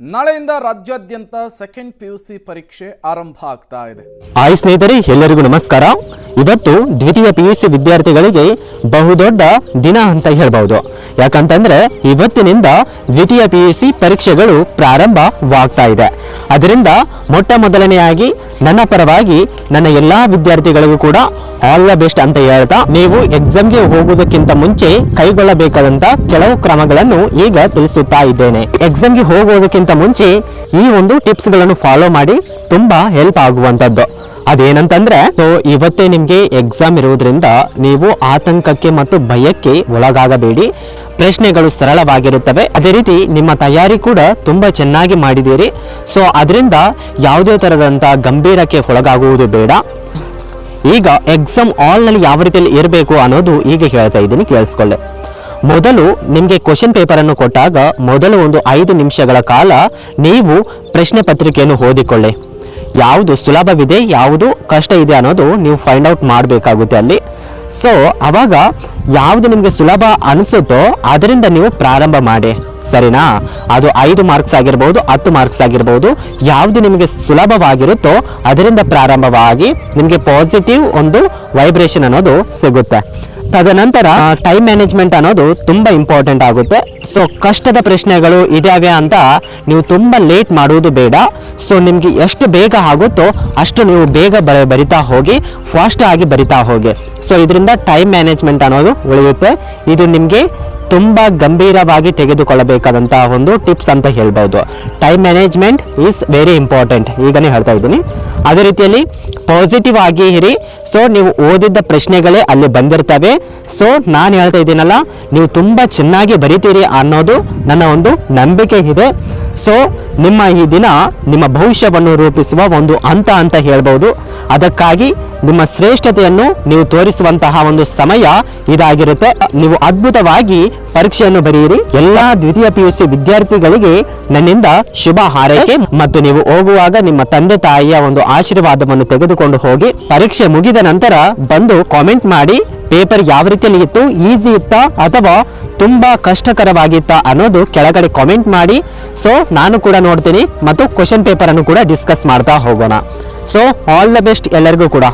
ನಾಳೆಯಿಂದ ರಾಜ್ಯಾದ್ಯಂತ second PUC ಪರೀಕ್ಷೆ ಆರಂಭ ಆಗ್ತಾ ಇದೆ. ಆಯ್ ಸ್ನೇಹಿತರೆ, ಎಲ್ಲರಿಗೂ ನಮಸ್ಕಾರ. ಇವತ್ತು ದ್ವಿತೀಯ ಪಿ ಯು ಸಿ ವಿದ್ಯಾರ್ಥಿಗಳಿಗೆ ಬಹುದೊಡ್ಡ ದಿನ ಅಂತ ಹೇಳ್ಬಹುದು ಯಾಕಂತಂದ್ರೆ ಇವತ್ತಿನಿಂದ ದ್ವಿತೀಯ ಪಿ ಯು ಸಿ ಪರೀಕ್ಷೆಗಳು ಪ್ರಾರಂಭವಾಗ್ತಾ ಇದೆ. ಅದರಿಂದ ಮೊಟ್ಟ ಮೊದಲನೆಯಾಗಿ ನನ್ನ ಪರವಾಗಿ ನನ್ನ ಎಲ್ಲಾ ವಿದ್ಯಾರ್ಥಿಗಳಿಗೂ ಕೂಡ ಆಲ್ ದ ಬೆಸ್ಟ್ ಅಂತ ಹೇಳ್ತಾ ನೀವು ಎಕ್ಸಾಮ್ಗೆ ಹೋಗುವುದಕ್ಕಿಂತ ಮುಂಚೆ ಕೈಗೊಳ್ಳಬೇಕಾದಂತ ಕೆಲವು ಕ್ರಮಗಳನ್ನು ಈಗ ತಿಳಿಸುತ್ತಾ ಇದ್ದೇನೆ. ಎಕ್ಸಾಮ್ಗೆ ಹೋಗುವುದಕ್ಕಿಂತ ಮುಂಚೆ ಈ ಒಂದು ಟಿಪ್ಸ್ಗಳನ್ನು ಫಾಲೋ ಮಾಡಿ ತುಂಬಾ ಹೆಲ್ಪ್ ಆಗುವಂತದ್ದು ಅದೇನಂತಂದ್ರೆ ಸೊ ಇವತ್ತೇ ನಿಮ್ಗೆ ಎಕ್ಸಾಮ್ ಇರುವುದರಿಂದ ನೀವು ಆತಂಕಕ್ಕೆ ಮತ್ತು ಭಯಕ್ಕೆ ಒಳಗಾಗಬೇಡಿ. ಪ್ರಶ್ನೆಗಳು ಸರಳವಾಗಿರುತ್ತವೆ. ಅದೇ ರೀತಿ ನಿಮ್ಮ ತಯಾರಿ ಕೂಡ ತುಂಬಾ ಚೆನ್ನಾಗಿ ಮಾಡಿದ್ದೀರಿ. ಸೊ ಅದರಿಂದ ಯಾವುದೇ ತರದಂತ ಗಂಭೀರಕ್ಕೆ ಒಳಗಾಗುವುದು ಬೇಡ. ಈಗ ಎಕ್ಸಾಮ್ನಲ್ಲಿ ಯಾವ ರೀತಿಯಲ್ಲಿ ಇರಬೇಕು ಅನ್ನೋದು ಈಗ ಹೇಳ್ತಾ ಇದ್ದೀನಿ, ಕೇಳಿಸ್ಕೊಳ್ಳಿ. ಮೊದಲು ನಿಮಗೆ ಕ್ವಶನ್ ಪೇಪರ್ ಅನ್ನು ಕೊಟ್ಟಾಗ ಮೊದಲು ಒಂದು ಐದು ನಿಮಿಷಗಳ ಕಾಲ ನೀವು ಪ್ರಶ್ನೆ ಪತ್ರಿಕೆಯನ್ನು ಓದಿಕೊಳ್ಳಿ. ಯಾವುದು ಸುಲಭವಿದೆ, ಯಾವುದು ಕಷ್ಟ ಇದೆ ಅನ್ನೋದು ನೀವು ಫೈಂಡ್ ಔಟ್ ಮಾಡಬೇಕಾಗುತ್ತೆ ಅಲ್ಲಿ. ಸೊ ಅವಾಗ ಯಾವುದು ನಿಮಗೆ ಸುಲಭ ಅನಿಸುತ್ತೋ ಅದರಿಂದ ನೀವು ಪ್ರಾರಂಭ ಮಾಡಿ. ಸರಿನಾ? ಅದು ಐದು ಮಾರ್ಕ್ಸ್ ಆಗಿರ್ಬೋದು, ಹತ್ತು ಮಾರ್ಕ್ಸ್ ಆಗಿರ್ಬೋದು, ಯಾವುದು ನಿಮಗೆ ಸುಲಭವಾಗಿರುತ್ತೋ ಅದರಿಂದ ಪ್ರಾರಂಭವಾಗಿ ನಿಮಗೆ ಪಾಸಿಟಿವ್ ಒಂದು ವೈಬ್ರೇಷನ್ ಅನ್ನೋದು ಸಿಗುತ್ತೆ. ತದನಂತರ ಟೈಮ್ ಮ್ಯಾನೇಜ್ಮೆಂಟ್ ಅನ್ನೋದು ತುಂಬಾ ಇಂಪಾರ್ಟೆಂಟ್ ಆಗುತ್ತೆ. ಸೊ ಕಷ್ಟದ ಪ್ರಶ್ನೆಗಳು ಇದಾವೆ ಅಂತ ನೀವು ತುಂಬಾ ಲೇಟ್ ಮಾಡುವುದು ಬೇಡ. ಸೊ ನಿಮಗೆ ಎಷ್ಟು ಬೇಗ ಆಗುತ್ತೋ ಅಷ್ಟು ನೀವು ಬೇಗ ಬರಿತಾ ಹೋಗಿ ಫಾಸ್ಟ್ ಆಗಿ ಬರಿತಾ ಹೋಗಿ. ಸೊ ಇದರಿಂದ ಟೈಮ್ ಮ್ಯಾನೇಜ್ಮೆಂಟ್ ಅನ್ನೋದು ಉಳಿಯುತ್ತೆ. ಇದು ನಿಮಗೆ ತುಂಬಾ ಗಂಭೀರವಾಗಿ ತೆಗೆದುಕೊಳ್ಳಬೇಕಾದಂತಹ ಒಂದು ಟಿಪ್ಸ್ ಅಂತ ಹೇಳ್ಬೋದು. Time management is very important ಈಗನೇ ಹೇಳ್ತಾ ಇದ್ದೀನಿ. ಅದೇ ರೀತಿಯಲ್ಲಿ ಪಾಸಿಟಿವ್ ಆಗಿ ಇರಿ. ಸೊ ನೀವು ಓದಿದ್ದ ಪ್ರಶ್ನೆಗಳೇ ಅಲ್ಲಿ ಬಂದಿರ್ತವೆ. ಸೊ ನಾನು ಹೇಳ್ತಾ ಇದ್ದೀನಲ್ಲ, ನೀವು ತುಂಬಾ ಚೆನ್ನಾಗಿ ಬರಿತೀರಿ ಅನ್ನೋದು ನನ್ನ ಒಂದು ನಂಬಿಕೆ ಇದೆ. ಸೊ ನಿಮ್ಮ ಈ ದಿನ ನಿಮ್ಮ ಭವಿಷ್ಯವನ್ನು ರೂಪಿಸುವ ಒಂದು ಹಂತ ಅಂತ ಹೇಳ್ಬೋದು. ಅದಕ್ಕಾಗಿ ನಿಮ್ಮ ಶ್ರೇಷ್ಠತೆಯನ್ನು ನೀವು ತೋರಿಸುವಂತಹ ಒಂದು ಸಮಯ ಇದಾಗಿರುತ್ತೆ. ನೀವು ಅದ್ಭುತವಾಗಿ ಪರೀಕ್ಷೆಯನ್ನು ಬರೆಯಿರಿ. ಎಲ್ಲಾ ದ್ವಿತೀಯ ಪಿ ಯು ಸಿ ವಿದ್ಯಾರ್ಥಿಗಳಿಗೆ ನನ್ನಿಂದ ಶುಭ ಹಾರೈಕೆ. ಮತ್ತು ನೀವು ಹೋಗುವಾಗ ನಿಮ್ಮ ತಂದೆ ತಾಯಿಯ ಒಂದು ಆಶೀರ್ವಾದವನ್ನು ತೆಗೆದುಕೊಂಡು ಹೋಗಿ ಪರೀಕ್ಷೆ ಮುಗಿದ ನಂತರ ಬಂದು ಕಾಮೆಂಟ್ ಮಾಡಿ. ಪೇಪರ್ ಯಾವ ರೀತಿಯಲ್ಲಿ ಇತ್ತು? ಈಸಿ ಇತ್ತಾ? ಅಥವಾ ತುಂಬಾ ಕಷ್ಟಕರವಾಗಿತ್ತ ಅನ್ನೋದು ಕೆಳಗಡೆ ಕಾಮೆಂಟ್ ಮಾಡಿ. ಸೊ ನಾನು ಕೂಡ ನೋಡ್ತೀನಿ ಮತ್ತು ಕ್ವಶನ್ ಪೇಪರ್ ಅನ್ನು ಕೂಡ ಡಿಸ್ಕಸ್ ಮಾಡ್ತಾ ಹೋಗೋಣ. ಸೊ ಆಲ್ ದ ಬೆಸ್ಟ್ ಎಲ್ಲರಿಗೂ ಕೂಡ.